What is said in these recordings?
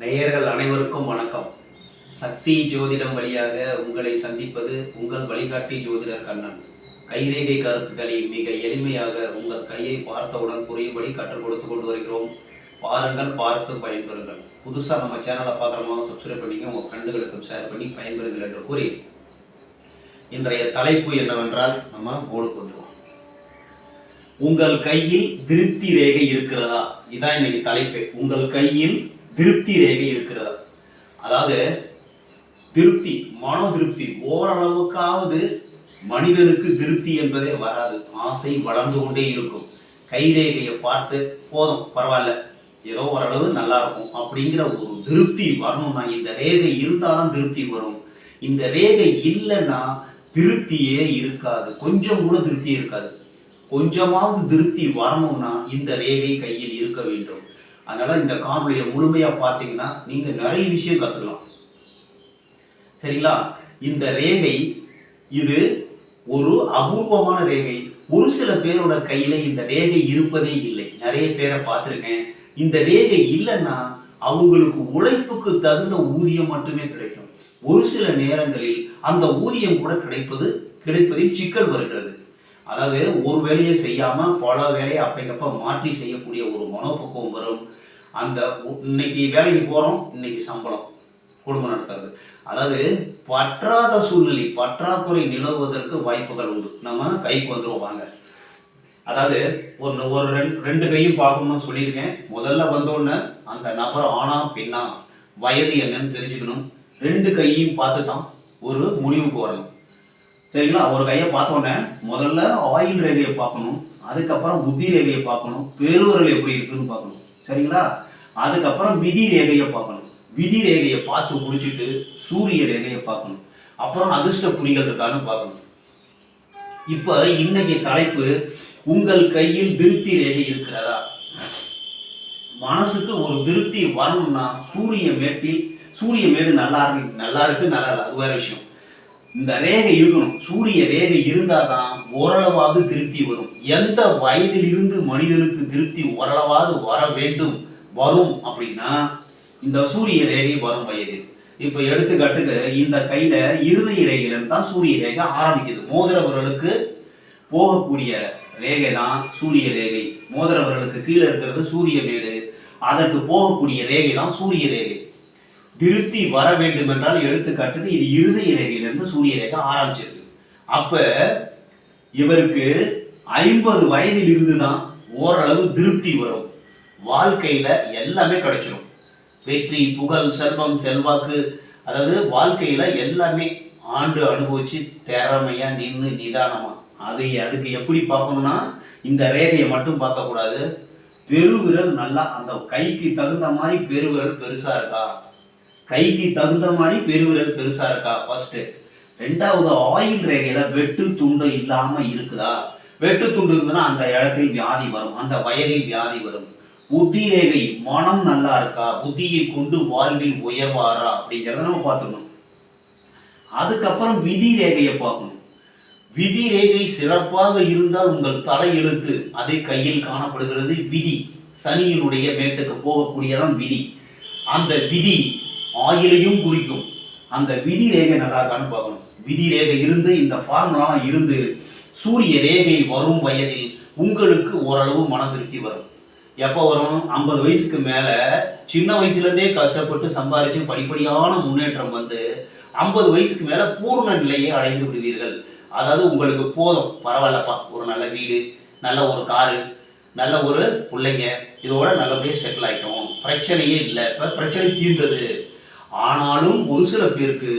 நேயர்கள் அனைவருக்கும் வணக்கம். சக்தி ஜோதிடம் வழியாக உங்களை சந்திப்பது உங்கள் வழிகாட்டி ஜோதிடர் கண்ணன். கைரேகை கருத்துக்களை மிக எளிமையாக உங்கள் கையை பார்த்தவுடன் புரியும்படி கற்றுக் கொடுத்து கொண்டு வருகிறோம். பாருங்கள் பார்த்து பயன்பெறுங்கள். புதுசாக நம்ம சேனலை பார்க்குறவங்க சப்ஸ்கிரைப் பண்ணிங்க உங்கள் ஃப்ரெண்டுகளுக்கும் ஷேர் பண்ணி பயன்பெறுங்கள் என்று கூறி இன்றைய தலைப்பு என்னவென்றால் நம்ம போடு வந்துடுவோம் உங்கள் கையில் திருப்தி ரேகை இருக்கிறதா? இதான் இன்னைக்கு தலைப்பு. உங்கள் கையில் திருப்தி ரேகை இருக்கிறதா? அதாவது திருப்தி மன திருப்தி ஓரளவுக்காவது மனிதனுக்கு திருப்தி என்பதே வராது. ஆசை வளர்ந்து கொண்டே இருக்கும். கைரேகையை பார்த்து போதும் பரவாயில்ல. ஏதோ ஓரளவு நல்லா இருக்கும். அப்படிங்கிற ஒரு திருப்தி வரணும்னா இந்த ரேகை இருந்தாலும் திருப்தி வரும். இந்த ரேகை இல்லைன்னா திருப்தியே இருக்காது. கொஞ்சம் கூட திருப்தி இருக்காது. கொஞ்சமாவது திருப்தி வரணும்னா இந்த ரேகை கையில் இருக்க வேண்டும். அதனால இந்த காணொலியை முழுமையா பார்த்தீங்கன்னா நீங்க நிறைய விஷயம் கத்துக்கலாம். சரிங்களா? இந்த ரேகை இது ஒரு அபூர்வமான ரேகை. ஒரு சில பேரோட கையில இந்த ரேகை இருப்பதே இல்லை. நிறைய பேரை பார்த்துருக்கேன். இந்த ரேகை இல்லைன்னா அவங்களுக்கு உழைப்புக்கு தகுந்த ஊதியம் மட்டுமே கிடைக்கும். ஒரு சில நேரங்களில் அந்த ஊதியம் கூட கிடைப்பது கிடைப்பதில் சிக்கல் வருகிறது. அதாவது ஒரு வேலையை செய்யாமல் பல வேலையை அப்பைக்கப்ப மாற்றி செய்யக்கூடிய ஒரு மனோபக்குவம் வரும். அந்த இன்னைக்கு வேலைக்கு போகிறோம் இன்னைக்கு சம்பளம் குடும்பம் நடத்துறது. அதாவது பற்றாத சூழ்நிலை பற்றாக்குறை நிலவுவதற்கு வாய்ப்புகள் உண்டு. நம்ம கைக்கு வந்துருவோம் வாங்க. அதாவது ஒரு ஒரு ரெண்டு ரெண்டு கையும் பார்க்கணும்னு சொல்லியிருக்கேன். முதல்ல வந்தோடனே அந்த நபர் ஆனா பெண்ணா வயது என்னன்னு தெரிஞ்சுக்கணும். ரெண்டு கையையும் பார்த்து தான் ஒரு முடிவுக்கு வரணும். சரிங்களா? ஒரு கையை பார்த்தோன்னே முதல்ல ஆயில் ரேகையை பார்க்கணும் அதுக்கப்புறம் புத்தி ரேகையை பார்க்கணும் பெருவரல் எப்படி இருக்குன்னு பார்க்கணும். சரிங்களா? அதுக்கப்புறம் விதி ரேகையை பார்க்கணும். விதி ரேகையை பார்த்து முடிச்சுட்டு சூரிய ரேகையை பார்க்கணும். அப்புறம் அதிர்ஷ்ட புரிகள் இருக்கான்னு பார்க்கணும். இப்போ இன்னைக்கு தலைப்பு உங்கள் கையில் திருப்தி ரேகை இருக்கிறதா? மனசுக்கு ஒரு திருப்தி வரணும்னா சூரிய மேட்டில் சூரிய மேடு நல்லா இருக்கு நல்லா இருக்கு நல்லா இல்லை அது வேற விஷயம். இந்த ரேகை இருக்கணும் சூரிய ரேகை இருந்தாதான் ஓரளவாவது திருப்தி வரும். எந்த வயதிலிருந்து மனிதனுக்கு திருப்தி ஓரளவாவது வர வேண்டும் வரும் அப்படின்னா இந்த சூரிய ரேகை வரும் வயது. இப்போ எடுத்துக்காட்டுக்கு இந்த கையில இருதய ரேகையில தான் சூரிய ரேகை ஆரம்பிக்குது. மோதிரவர்களுக்கு போகக்கூடிய ரேகை தான் சூரிய ரேகை. மோதிரவர்களுக்கு கீழே இருக்கிறது சூரிய மேடு. அதற்கு போகக்கூடிய ரேகை தான் சூரிய ரேகை. திருத்தி வர வேண்டும் என்றால் எடுத்துக்காட்டுக்கு இது இருதய ரேகையிலிருந்து சூரிய ரேகை ஆரம்பிச்சிருக்கு. அப்ப இவருக்கு ஐம்பது வயதில் இருந்து தான் ஓரளவு திருப்தி வரும். வாழ்க்கையில எல்லாமே கிடைச்சிடும் வெற்றி புகழ் செல்வம் செல்வாக்கு அதாவது வாழ்க்கையில எல்லாமே ஆண்டு அனுபவிச்சு திறமையா நின்று நிதானமா. அது அதுக்கு எப்படி பார்க்கணும்னா இந்த ரேகையை மட்டும் பார்க்கக்கூடாது. பெருவிரல் நல்லா அந்த கைக்கு தகுந்த மாதிரி பெருவிரல் பெருசா இருக்கா? கைக்கு தகுந்த மாதிரி பெருவிரல் பெருசா இருக்கா? ஃபர்ஸ்ட் ரெண்டாவது ஆயில் ரேகையில வெட்டு துண்டு இல்லாம இருக்குதா? வெட்டு துண்டு இருந்ததுன்னா அந்த இடத்தில் வியாதி வரும். அந்த வயதில் வியாதி வரும். புத்தி ரேகை மனம் நல்லா இருக்கா? புத்தியை கொண்டு வாழ்வில் உயர்வாரா? அப்படிங்கிறத நம்ம பார்த்துக்கணும். அதுக்கப்புறம் விதி ரேகையை பார்க்கணும். விதி ரேகை சிறப்பாக இருந்தால் உங்கள் தலை எழுத்து அதே கையில் காணப்படுகிறது. விதி சனியினுடைய மேட்டுக்கு போகக்கூடியதான் விதி. அந்த விதி ஆயிலையும் குறிக்கும். அந்த விதி ரேகை நல்லா இருக்கான்னு பார்க்கணும். விதி ரேகை இருந்து இந்த ஃபார்முலாம் இருந்து சூரிய ரேகை வரும் வயதில் உங்களுக்கு ஓரளவு மன திருப்தி வரும். எப்போ வரும்? ஐம்பது வயசுக்கு மேலே சின்ன வயசுலேருந்தே கஷ்டப்பட்டு சம்பாரித்து படிப்படியான முன்னேற்றம் வந்து ஐம்பது வயசுக்கு மேலே பூர்ண நிலையை அடைந்து விடுவீர்கள். அதாவது உங்களுக்கு போதும். பரவாயில்லப்பா. ஒரு நல்ல வீடு நல்ல ஒரு காரு நல்ல ஒரு பிள்ளைங்க. இதோட நல்லபடியாக செட்டில் ஆகிட்டோம் பிரச்சனையே இல்லை. இப்போ பிரச்சனை தீர்ந்தது. ஆனாலும் ஒரு சில பேருக்கு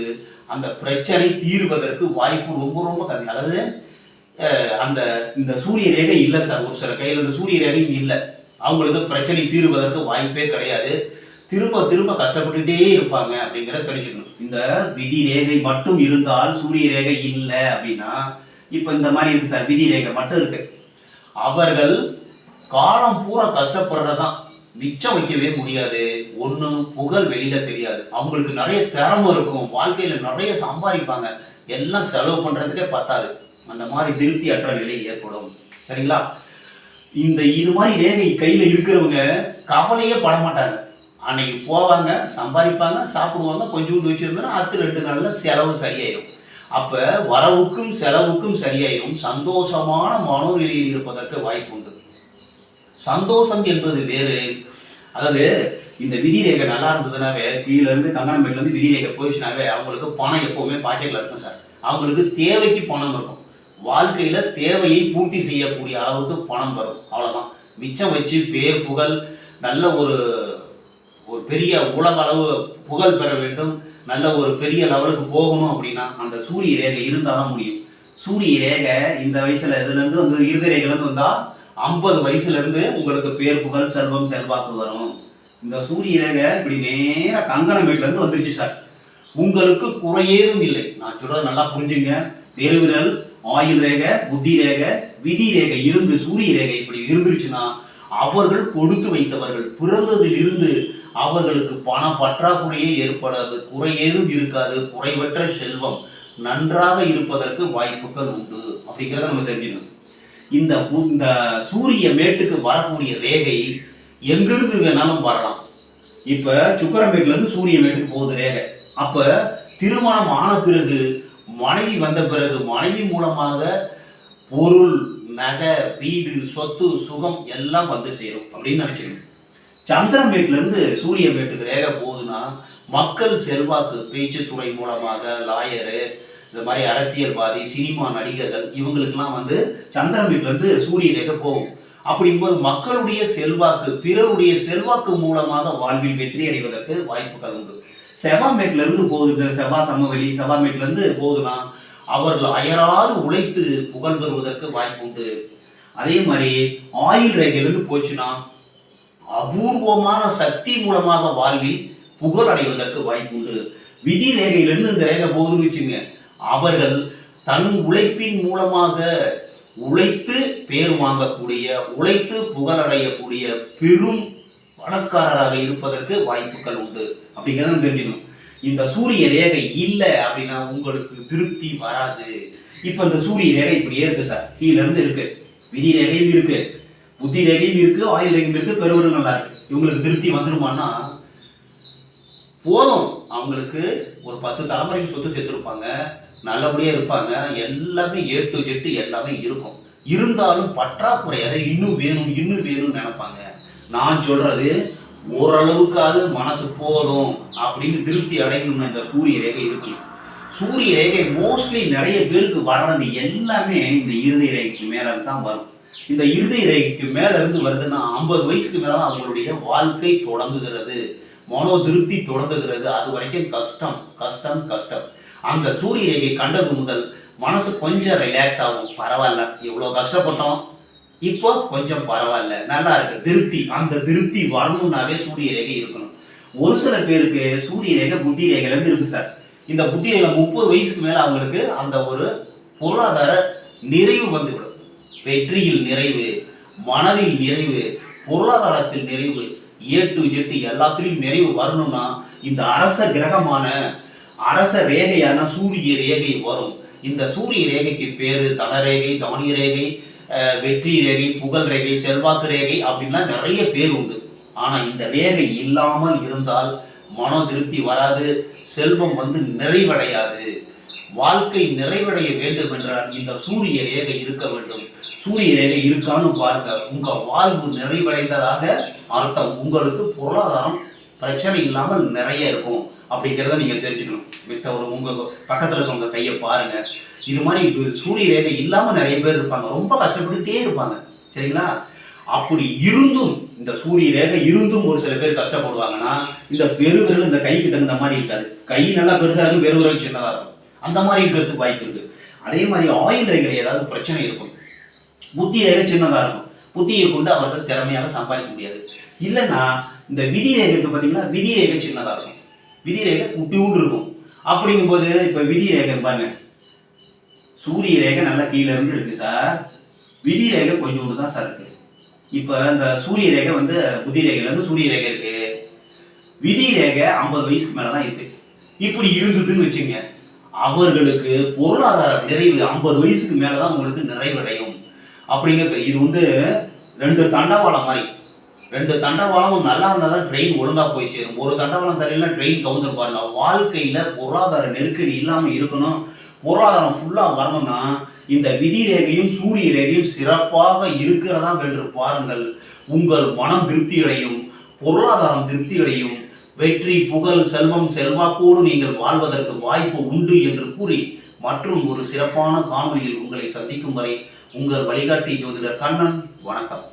அந்த பிரச்சனை தீர்வதற்கு வாய்ப்பு ரொம்ப ரொம்ப கம்மி. அதாவது அந்த இந்த சூரிய ரேகை இல்லை சார் ஒரு சில கையில் இந்த சூரிய ரேகையும் இல்லை. அவங்களுக்கு பிரச்சனை தீர்வதற்கு வாய்ப்பே கிடையாது. திரும்ப திரும்ப கஷ்டப்பட்டுட்டே இருப்பாங்க அப்படிங்கிறத தெரிஞ்சுக்கணும். இந்த விதி ரேகை மட்டும் இருந்தால் சூரிய ரேகை இல்லை அப்படின்னா இப்போ இந்த மாதிரி இருக்கு சார் விதி ரேகை மட்டும் இருக்கு. அவர்கள் காலம் பூரா கஷ்டப்படுறதான் மிச்சம் வைக்கவே முடியாது. ஒண்ணு புகழ் வெளியில தெரியாது. அவங்களுக்கு நிறைய திறமை இருக்கும். வாழ்க்கையில நிறைய சம்பாதிப்பாங்க. எல்லாம் செலவு பண்றதுக்கே பத்தாது. அந்த மாதிரி திருப்தி அற்ற நிலை ஏற்படும். சரிங்களா? இந்த இது மாதிரி ரேகை கையில இருக்கிறவங்க கவலையே பட மாட்டாங்க. அன்னைக்கு போவாங்க சம்பாதிப்பாங்க சாப்பிடுவாங்க கொஞ்சோண்டு வச்சிருந்தா அடுத்து ரெண்டு நாள்ல செலவு சரியாயிடும் அப்ப வரவுக்கும் செலவுக்கும் சரியாயிடும் சந்தோஷமான மனோநிலையில் இருப்பதற்கு வாய்ப்பு உண்டு சந்தோஷம் என்பது வேறு. அதாவது இந்த விதி ரேகை நல்லா இருந்ததுனாவே கீழேருந்து இருந்து விதி ரேகை போயிடுச்சுனாவே அவங்களுக்கு பணம் எப்போவுமே பாக்கெட்டில் இருக்கும் சார் அவங்களுக்கு தேவைக்கு பணம் இருக்கும். வாழ்க்கையில் தேவையை பூர்த்தி செய்யக்கூடிய அளவுக்கு பணம் வரும். அவ்வளோதான் மிச்சம் வச்சு பேர் புகழ் நல்ல ஒரு ஒரு பெரிய உலக அளவு புகழ் பெற வேண்டும். நல்ல ஒரு பெரிய லெவலுக்கு போகணும் அப்படின்னா அந்த சூரிய ரேகை இருந்தால் தான் முடியும். சூரிய ரேகை இந்த வயசில் இதுலேருந்து வந்து இருத ரேகைல வந்தால் ஐம்பது வயசுல இருந்து உங்களுக்கு பேர் புகழ் செல்வம் செல்வாக்கு வரும். இந்த சூரிய ரேகை இப்படி நேராக கங்கணம் இருந்து வந்துருச்சு சார். உங்களுக்கு குறையேதும் இல்லை. நான் சொல்றது நல்லா புரிஞ்சுங்க. பெருவிரல் ஆயுள் ரேகை புத்தி ரேகை விதி ரேகை இருந்து சூரிய ரேகை இப்படி இருந்துருச்சுன்னா அவர்கள் கொடுத்து வைத்தவர்கள் பிறந்ததில் இருந்து அவர்களுக்கு பண பற்றாக்குறையே ஏற்படாது. குறையேதும் இருக்காது. குறைவற்ற செல்வம் நன்றாக இருப்பதற்கு வாய்ப்புகள் உண்டு. அப்படிங்கிறத நம்ம தெரிஞ்சுக்கணும். இந்த இந்த சூரிய மேட்டுக்கு வரக்கூடிய ரேகை எங்கிருந்து வேணாலும் வரலாம். இப்ப சுக்கரமேட்ல இருந்து சூரிய மேட்டுக்கு போகுது ரேகை. அப்ப திருமணம் ஆன பிறகு மனைவி வந்த பிறகு மனைவி மூலமாக பொருள் நகை வீடு சொத்து சுகம் எல்லாம் வந்து சேரும் அப்படின்னு நினைச்சுக்கணும் சந்திரமேட்ல இருந்து சூரிய மேட்டுக்கு ரேகை போகுதுன்னா மக்கள் செல்வாக்கு பேச்சுத்துறை மூலமாக லாயரு இந்த மாதிரி அரசியல்வாதி சினிமா நடிகர்கள் இவங்களுக்கெல்லாம் வந்து சந்திரன் வீட்டிலேருந்து சூரிய ரேகை போகும். அப்படிங்கும்போது மக்களுடைய செல்வாக்கு பிறருடைய செல்வாக்கு மூலமாக வாழ்வில் வெற்றி அடைவதற்கு வாய்ப்புகள் உண்டு. செவ்வாமேட்ல இருந்து போகுது இந்த செவ்வா சமவெளி செவ்வாமேட்ல இருந்து போகுதுன்னா அவர்கள் அயராது உழைத்து புகழ் பெறுவதற்கு வாய்ப்பு உண்டு. அதே மாதிரி ஆயுள் ரேகையிலிருந்து போச்சுன்னா அபூர்வமான சக்தி மூலமாக வாழ்வில் புகழ் அடைவதற்கு வாய்ப்பு உண்டு. விதி ரேகையிலிருந்து இந்த ரேகை போகுதுன்னு வச்சுங்க அவர்கள் தன் உழைப்பின் மூலமாக உழைத்து பேர் வாங்கக்கூடிய உழைத்து புகழடையக்கூடிய பெரும் பணக்காரராக இருப்பதற்கு வாய்ப்புகள் உண்டு அப்படிங்கிறத தெரிஞ்சுக்கணும். இந்த சூரிய ரேகை இல்லை அப்படின்னா உங்களுக்கு திருப்தி வராது. இப்போ இந்த சூரிய ரேகை இப்படியே இருக்கு சார். கீழ இருந்து இருக்கு. விதி ரேகையும் இருக்கு. புத்தி ரேகையும் இருக்கு. ஆயுள் ரேகையும் இருக்கு. பெருவரும் நல்லா இருக்கு. இவங்களுக்கு திருப்தி வந்துருமான்னா போதும். அவங்களுக்கு ஒரு பத்து தலைமுறைக்கு சொத்து சேர்த்துருப்பாங்க. நல்லபடியாக இருப்பாங்க. எல்லாமே ஏ டு ஜெட்டு எல்லாமே இருக்கும். இருந்தாலும் பற்றாக்குறை அதை இன்னும் வேணும் இன்னும் வேணும்னு நினைப்பாங்க. நான் சொல்கிறது ஓரளவுக்காவது மனசு போதும் அப்படின்னு திருப்தி அடையணும்னு இந்த சூரிய ரேகை இருக்கணும் சூரிய ரேகை மோஸ்ட்லி நிறைய பேருக்கு வர்றது எல்லாமே இந்த இருதய ரேகைக்கு மேலே தான் வரும். இந்த இருதய ரேகைக்கு மேலே இருந்து வருதுன்னா ஐம்பது வயசுக்கு மேலே தான் அவங்களுடைய வாழ்க்கை தொடங்குகிறது. மனோ திருப்தி தொடங்குகிறது அது வரைக்கும் கஷ்டம் கஷ்டம் கஷ்டம். அந்த சூரிய ரேகை கண்டது முதல் மனசு கொஞ்சம் ரிலாக்ஸ் ஆகும். பரவாயில்ல இவ்வளோ கஷ்டப்பட்டோம். இப்போ கொஞ்சம் பரவாயில்ல. நல்லா இருக்கு. திருப்தி அந்த திருப்தி வரணும்னாவே சூரிய ரேகை இருக்கணும். ஒரு சில பேருக்கு சூரிய ரேகை புத்தி ரேகையிலேருந்து இருக்கு சார். இந்த புத்தி ரேகை முப்பது வயசுக்கு மேலே அவங்களுக்கு அந்த ஒரு பொருளாதார நிறைவு வந்துவிடும். வெற்றியில் நிறைவு மனதில் நிறைவு பொருளாதாரத்தில் நிறைவு. ஏ டு ஜெட் எல்லாத்துலேயும் நிறைவு வரணும்னா இந்த அரச கிரகமான அரச ரேகையான சூரிய ரேகை வரும். இந்த சூரிய ரேகைக்கு பேர் தனரேகை தவணி ரேகை வெற்றி ரேகை புகழ் ரேகை செல்வாக்கு ரேகை அப்படின்லாம் நிறைய பேர் உண்டு. ஆனால் இந்த ரேகை இல்லாமல் இருந்தால் மன திருப்தி வராது செல்வம் வந்து நிறைவடையாது. வாழ்க்கை நிறைவடைய வேண்டும் என்றால் இந்த சூரிய ரேகை இருக்க வேண்டும். சூரிய ரேகை இருக்கான்னு பாருங்க. உங்க வாழ்வு நிறைவடைந்ததாக அர்த்தம். உங்களுக்கு பொருளாதாரம் பிரச்சனை இல்லாமல் நிறைய இருக்கும். அப்படிங்கிறத நீங்கள் தெரிஞ்சுக்கணும். மித்த ஒரு உங்கள் பக்கத்தில் இருக்கவங்க கையை பாருங்க. இது மாதிரி சூரிய ரேகை இல்லாமல் நிறைய பேர் இருப்பாங்க. ரொம்ப கஷ்டப்பட்டுட்டே இருப்பாங்க. சரிங்களா? அப்படி இருந்தும் இந்த சூரிய ரேகை இருந்தும் ஒரு சில பேர் கஷ்டப்படுவாங்கன்னா இந்த பெருவிரல் இந்த கைக்கு தகுந்த மாதிரி இருக்காது. கை நல்லா பெருசாக இருக்கும் பெருவிரல் சின்னதாக இருக்கும். அந்த மாதிரி இருக்கிறதுக்கு வாய்ப்பு இருக்கு. அதே மாதிரி ஆயுள் ரேகையில் ஏதாவது பிரச்சனை இருக்கும். புத்தி ரேகை சின்னதாக இருக்கும். புத்தியை கொண்டு அவர்கள் திறமையாக சம்பாதிக்க முடியாது. இல்லைன்னா இந்த விதி ரேகை பார்த்தீங்கன்னா விதி ரேகை சின்னதாக இருக்கும். விதி ரேகை குட்டியூண்டு இருக்கும். அப்படிங்கும்போது இப்போ விதி ரேகை பாருங்க. சூரிய ரேகை நல்லா கீழே இருந்து இருக்கு சார். விதி ரேகை கொஞ்சோண்டு தான் சார் இருக்கு. இப்போ இந்த சூரிய ரேகை வந்து புத்தி ரேகையிலேருந்து சூரிய ரேகை இருக்கு. விதி ரேகை ஐம்பது வயசுக்கு மேலே தான் இருக்கு. இப்படி இருந்ததுன்னு வச்சுங்க அவர்களுக்கு பொருளாதார நிறைவு ஐம்பது வயசுக்கு மேலே தான் உங்களுக்கு நிறைவடையும். அப்படிங்கிறது இது வந்து ரெண்டு தண்டவாளம் மாதிரி. ரெண்டு தண்டவாளமும் நல்லா இருந்தால் தான் ட்ரெயின் ஒழுங்காக போய் சேரும். ஒரு தண்டவாளம் சரியில்லை ட்ரெயின் கவுந்தர் பாருங்க. வாழ்க்கையில் பொருளாதார நெருக்கடி இல்லாமல் இருக்கணும். பொருளாதாரம் ஃபுல்லாக வரணும்னா இந்த விதி ரேகையும் சூரிய ரேகையும் சிறப்பாக இருக்கிறதா வென்று பாருங்கள். உங்கள் மனம் திருப்தி அடையும் பொருளாதாரம் திருப்தி அடையும் வெற்றி புகழ் செல்வம் செல்வாக்கோடு நீங்கள் வாழ்வதற்கு வாய்ப்பு உண்டு என்று கூறி மற்றும் ஒரு சிறப்பான காணொலியில் உங்களை சந்திக்கும் வரை உங்கள் வழிகாட்டி ஜோதிடர் கண்ணன் வணக்கம்.